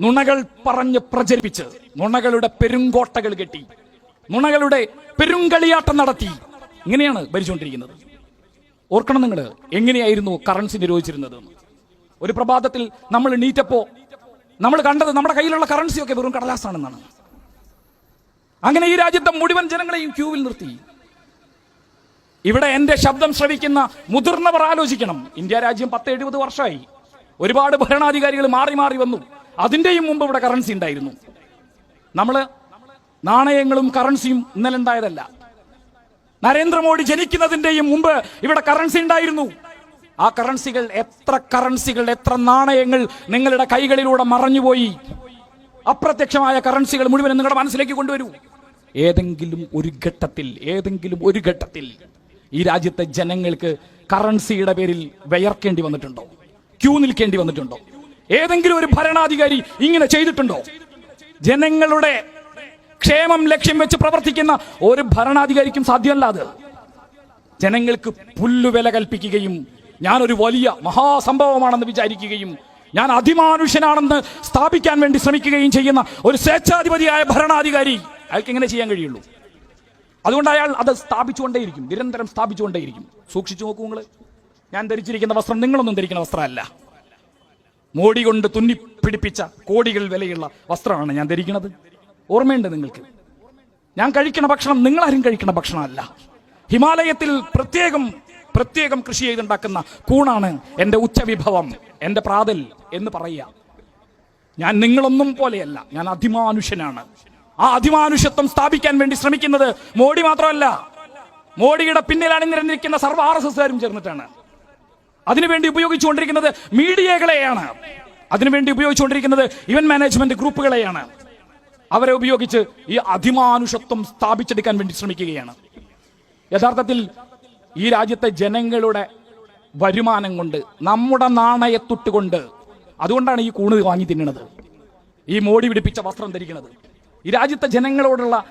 നുണകൾ പറഞ്ഞ് പ്രചരിപ്പിച്ച് നുണകളുടെ പെരുങ്കോട്ടകൾ കെട്ടി നുണകളുടെ പെരുങ്കളിയാട്ടം നടത്തി. ഇങ്ങനെയാണ് ഭരിച്ചുകൊണ്ടിരിക്കുന്നത്. ഓർക്കണം നിങ്ങൾ എങ്ങനെയായിരുന്നു കറൻസി നിരോധിച്ചിരുന്നത്? ഒരു പ്രഭാതത്തിൽ നമ്മൾ നീറ്റപ്പോ നമ്മൾ കണ്ടത് നമ്മുടെ കയ്യിലുള്ള കറൻസിയൊക്കെ വെറും കടലാസാണെന്നാണ്. അങ്ങനെ ഈ രാജ്യത്തെ മുഴുവൻ ജനങ്ങളെയും ക്യൂവിൽ നിർത്തി. ഇവിടെ എന്റെ ശബ്ദം ശ്രവിക്കുന്ന മുതിർന്നവർ ആലോചിക്കണം. ഇന്ത്യ രാജ്യം പത്ത് എഴുപത് വർഷമായി. ഒരുപാട് ഭരണാധികാരികൾ മാറി മാറി വന്നു. അതിന്റെയും മുമ്പ് ഇവിടെ കറൻസി ഉണ്ടായിരുന്നു. നമ്മൾ നാണയങ്ങളും കറൻസിയും ഇന്നലെ ഉണ്ടായതല്ല. നരേന്ദ്രമോദി ജനിക്കുന്നതിന്റെയും മുമ്പ് ഇവിടെ കറൻസി ഉണ്ടായിരുന്നു. ആ കറൻസികൾ എത്ര കറൻസികൾ എത്ര നാണയങ്ങൾ നിങ്ങളുടെ കൈകളിലൂടെ മറഞ്ഞുപോയി. അപ്രത്യക്ഷമായ കറൻസികൾ മുഴുവൻ നിങ്ങളുടെ മനസ്സിലേക്ക് കൊണ്ടുവരൂ. ഏതെങ്കിലും ഒരു ഘട്ടത്തിൽ ഏതെങ്കിലും ഒരു ഘട്ടത്തിൽ ഈ രാജ്യത്തെ ജനങ്ങൾക്ക് കറൻസിയുടെ പേരിൽ വയർക്കേണ്ടി വന്നിട്ടുണ്ടോ? ക്യൂ നിൽക്കേണ്ടി വന്നിട്ടുണ്ടോ? ഏതെങ്കിലും ഒരു ഭരണാധികാരി ഇങ്ങനെ ചെയ്തിട്ടുണ്ടോ? ജനങ്ങളുടെ ക്ഷേമം ലക്ഷ്യം വെച്ച് പ്രവർത്തിക്കുന്ന ഒരു ഭരണാധികാരിക്കും സാധ്യമല്ല അത്. ജനങ്ങൾക്ക് പുല്ലുവില കൽപ്പിക്കുകയും ഞാൻ ഒരു വലിയ മഹാസംഭവമാണെന്ന് വിചാരിക്കുകയും ഞാൻ അതിമാനുഷ്യനാണെന്ന് സ്ഥാപിക്കാൻ വേണ്ടി ശ്രമിക്കുകയും ചെയ്യുന്ന ഒരു സ്വേച്ഛാധിപതിയായ ഭരണാധികാരി അയാൾക്ക് എങ്ങനെ ചെയ്യാൻ കഴിയുള്ളൂ. അതുകൊണ്ട് അയാൾ അത് സ്ഥാപിച്ചുകൊണ്ടേയിരിക്കും നിരന്തരം സ്ഥാപിച്ചുകൊണ്ടേയിരിക്കും. സൂക്ഷിച്ചു നോക്കൂ നിങ്ങൾ ഞാൻ ധരിച്ചിരിക്കുന്ന വസ്ത്രം നിങ്ങളൊന്നും ധരിക്കുന്ന വസ്ത്രമല്ല. മോടി കൊണ്ട് തുന്നി പിടിപ്പിച്ച കോടികൾ വിലയുള്ള വസ്ത്രമാണ് ഞാൻ ധരിക്കുന്നത്. ഓർമ്മയുണ്ട് നിങ്ങൾക്ക്? ഞാൻ കഴിക്കുന്ന ഭക്ഷണം നിങ്ങളാരും കഴിക്കുന്ന ഭക്ഷണമല്ല. ഹിമാലയത്തിൽ പ്രത്യേകം പ്രത്യേകം കൃഷി ചെയ്തുണ്ടാക്കുന്ന കൂണാണ് എന്റെ ഉച്ചവിഭവം എന്റെ പ്രാതൽ എന്ന് പറയുക. ഞാൻ നിങ്ങളൊന്നും പോലെയല്ല ഞാൻ അതിമാനുഷ്യനാണ്. ആ അതിമാനുഷ്യത്വം സ്ഥാപിക്കാൻ വേണ്ടി ശ്രമിക്കുന്നത് മോഡി മാത്രമല്ല. മോഡിയുടെ പിന്നിലാണ് നിരന്നിരിക്കുന്ന സർവ ആർ എസ് എസ്കാരും ചേർന്നിട്ടാണ്. അതിനുവേണ്ടി ഉപയോഗിച്ചുകൊണ്ടിരിക്കുന്നത് മീഡിയകളെയാണ്. അതിനുവേണ്ടി ഉപയോഗിച്ചുകൊണ്ടിരിക്കുന്നത് ഇവന്റ് മാനേജ്മെന്റ് ഗ്രൂപ്പുകളെയാണ്. അവരെ ഉപയോഗിച്ച് ഈ അതിമാനുഷത്വം സ്ഥാപിച്ചെടുക്കാൻ വേണ്ടി ശ്രമിക്കുകയാണ്. യഥാർത്ഥത്തിൽ ഈ രാജ്യത്തെ ജനങ്ങളുടെ വരുമാനം കൊണ്ട് നമ്മുടെ നാണയത്തൊട്ട് കൊണ്ട് അതുകൊണ്ടാണ് ഈ കൂണ് വാങ്ങി തിന്നണത്. ഈ മോടി പിടിപ്പിച്ച വസ്ത്രം ധരിക്കുന്നത് ഈ രാജ്യത്തെ ജനങ്ങളോടുള്ള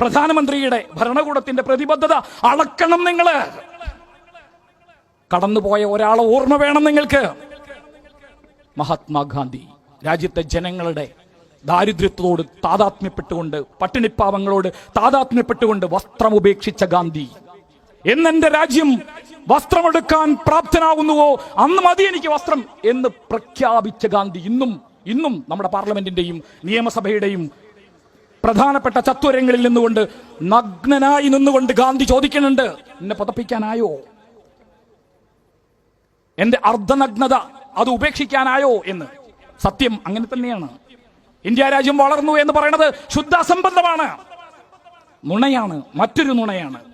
പ്രധാനമന്ത്രിയുടെ ഭരണകൂടത്തിന്റെ പ്രതിബദ്ധത അളക്കണം നിങ്ങൾ. കടന്നുപോയ ഒരാളെ ഓർമ്മ വേണം നിങ്ങൾക്ക്. മഹാത്മാഗാന്ധി രാജ്യത്തെ ജനങ്ങളുടെ ദാരിദ്ര്യത്തോട് താതാത്മ്യപ്പെട്ടുകൊണ്ട് പട്ടിണിപ്പാവങ്ങളോട് താതാത്മ്യപ്പെട്ടുകൊണ്ട് വസ്ത്രം ഉപേക്ഷിച്ച ഗാന്ധി. എന്നെന്റെ രാജ്യം വസ്ത്രമെടുക്കാൻ പ്രാപ്തനാകുന്നുവോ? അന്ന് മതി എനിക്ക് വസ്ത്രം എന്ന് പ്രഖ്യാപിച്ച ഗാന്ധി ഇന്നും ഇന്നും നമ്മുടെ പാർലമെന്റിന്റെയും നിയമസഭയുടെയും പ്രധാനപ്പെട്ട ചത്വരങ്ങളിൽ നിന്നുകൊണ്ട് നഗ്നനായി നിന്നുകൊണ്ട് ഗാന്ധി ചോദിക്കുന്നുണ്ട് എന്നെ പതപ്പിക്കാനായോ? എന്റെ അർദ്ധനഗ്നത അത് ഉപേക്ഷിക്കാനായോ എന്ന്. സത്യം അങ്ങനെ തന്നെയാണ്. ഇന്ത്യ രാജ്യം വളർന്നു എന്ന് പറയുന്നത് ശുദ്ധ അസംബന്ധമാണ് നുണയാണ് മറ്റൊരു നുണയാണ്.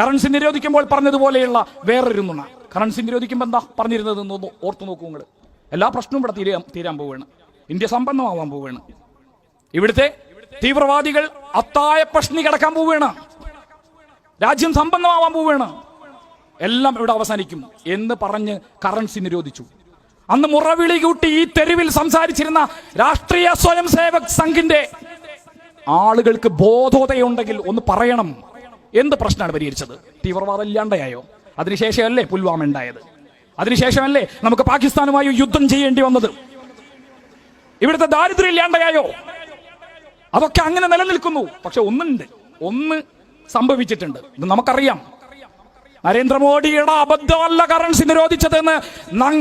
കറൻസി നിരോധിക്കുമ്പോൾ പറഞ്ഞതുപോലെയുള്ള വേറൊരു നുണ. കറൻസി നിരോധിക്കുമ്പോൾ എന്താ പറഞ്ഞിരുന്നത് എന്ന് ഓർത്തു നോക്കൂ നിങ്ങൾ. എല്ലാ പ്രശ്നവും ഇവിടെ തീരാൻ തീരാൻ പോവുകയാണ്. ഇന്ത്യ സമ്പന്നമാവാൻ പോവുകയാണ്. ഇവിടുത്തെ തീവ്രവാദികൾ അത്തായ പ്രശ്നി കിടക്കാൻ പോവുകയാണ്. രാജ്യം സമ്പന്നമാവാൻ പോവുകയാണ്. എല്ലാം ഇവിടെ അവസാനിക്കും എന്ന് പറഞ്ഞ് കറൻസി നിരോധിച്ചു. അന്ന് മുറവിളി കൂട്ടി ഈ തെരുവിൽ സംസാരിച്ചിരുന്ന രാഷ്ട്രീയ സ്വയം സേവക് സംഘിന്റെ ആളുകൾക്ക് ബോധോദയുണ്ടെങ്കിൽ ഒന്ന് പറയണം എന്ത് പ്രശ്നമാണ് പരിഹരിച്ചത്? തീവ്രവാദം ഇല്ലാണ്ടായോ അതിനുശേഷമല്ലേ പുൽവാമ ഉണ്ടായത്? അതിനുശേഷമല്ലേ നമുക്ക് പാകിസ്ഥാനുമായി യുദ്ധം ചെയ്യേണ്ടി വന്നത്? ഇവിടുത്തെ ദാരിദ്ര്യം ഇല്ലാണ്ടായോ? അതൊക്കെ അങ്ങനെ നിലനിൽക്കുന്നു. പക്ഷെ ഒന്നുണ്ട്. ഒന്ന് സംഭവിച്ചിട്ടുണ്ട്. ഇത് നമുക്കറിയാം. നരേന്ദ്രമോദിയുടെ അബദ്ധമല്ല കറൻസി നിരോധിച്ചതെന്ന്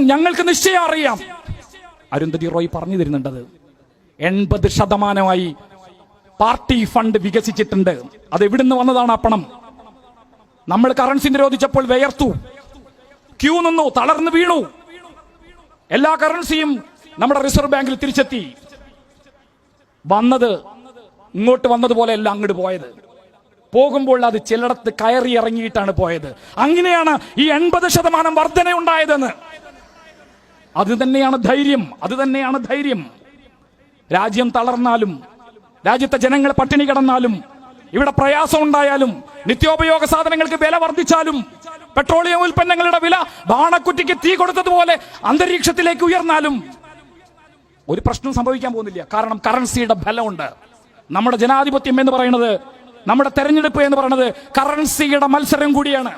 ഞങ്ങൾക്ക് നിശ്ചയം അറിയാം. അരുന്ധതി റോയ് പറഞ്ഞു തരുന്നുണ്ടത്. എൺപത് ശതമാനമായി പാർട്ടി ഫണ്ട് വികസിച്ചിട്ടുണ്ട്. അത് എവിടുന്ന് വന്നതാണ് ആ പണം? നമ്മൾ കറൻസി നിരോധിച്ചപ്പോൾ വിയർത്തു. ക്യൂ നിന്നു തളർന്നു വീണു. എല്ലാ കറൻസിയും നമ്മുടെ റിസർവ് ബാങ്കിൽ തിരിച്ചെത്തി. വന്നത് ഇങ്ങോട്ട് വന്നതുപോലെ വന്നതുപോലെയല്ല അങ്ങോട്ട് പോയത്. പോകുമ്പോൾ അത് ചിലടത്ത് കയറി ഇറങ്ങിയിട്ടാണ് പോയത്. അങ്ങനെയാണ് ഈ എൺപത് ശതമാനം വർധന ഉണ്ടായതെന്ന്. അത് തന്നെയാണ് ധൈര്യം അത് തന്നെയാണ് ധൈര്യം. രാജ്യം തളർന്നാലും രാജ്യത്തെ ജനങ്ങൾ പട്ടിണി കിടന്നാലും ഇവിടെ പ്രയാസം ഉണ്ടായാലും നിത്യോപയോഗ സാധനങ്ങൾക്ക് വില വർദ്ധിച്ചാലും പെട്രോളിയം ഉൽപ്പന്നങ്ങളുടെ വില ബാണക്കുറ്റിക്ക് തീ കൊടുത്തതുപോലെ അന്തരീക്ഷത്തിലേക്ക് ഉയർന്നാലും ഒരു പ്രശ്നം സംഭവിക്കാൻ പോകുന്നില്ല. കാരണം കറൻസിയുടെ ബലമുണ്ട്. നമ്മുടെ ജനാധിപത്യം എന്ന് പറയുന്നത് നമ്മുടെ തെരഞ്ഞെടുപ്പ് എന്ന് പറയുന്നത് കറൻസിയുടെ മത്സരം കൂടിയാണ്.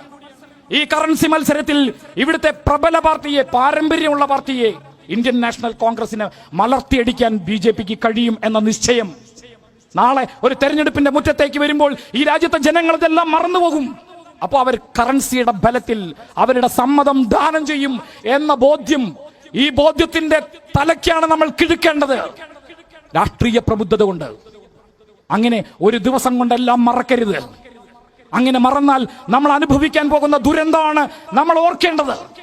ഈ കറൻസി മത്സരത്തിൽ ഇവിടുത്തെ പ്രബല പാർട്ടിയെ പാരമ്പര്യമുള്ള പാർട്ടിയെ ഇന്ത്യൻ നാഷണൽ കോൺഗ്രസിന് മലർത്തിയടിക്കാൻ ബി ജെ പിക്ക് കഴിയും എന്ന നിശ്ചയം. നാളെ ഒരു തെരഞ്ഞെടുപ്പിന്റെ മുറ്റത്തേക്ക് വരുമ്പോൾ ഈ രാജ്യത്തെ ജനങ്ങൾ ഇതെല്ലാം മറന്നുപോകും. അപ്പോൾ അവർ കറൻസിയുടെ ബലത്തിൽ അവരുടെ സമ്മതം ദാനം ചെയ്യും എന്ന ബോധ്യം ഈ ബോധ്യത്തിന്റെ തലയ്ക്കാണ് നമ്മൾ കിഴക്കേണ്ടത്. രാഷ്ട്രീയ പ്രബുദ്ധത കൊണ്ട്. അങ്ങനെ ഒരു ദിവസം കൊണ്ടെല്ലാം മറക്കരുത്. അങ്ങനെ മറന്നാൽ നമ്മൾ അനുഭവിക്കാൻ പോകുന്ന ദുരന്തമാണ് നമ്മൾ ഓർക്കേണ്ടത്.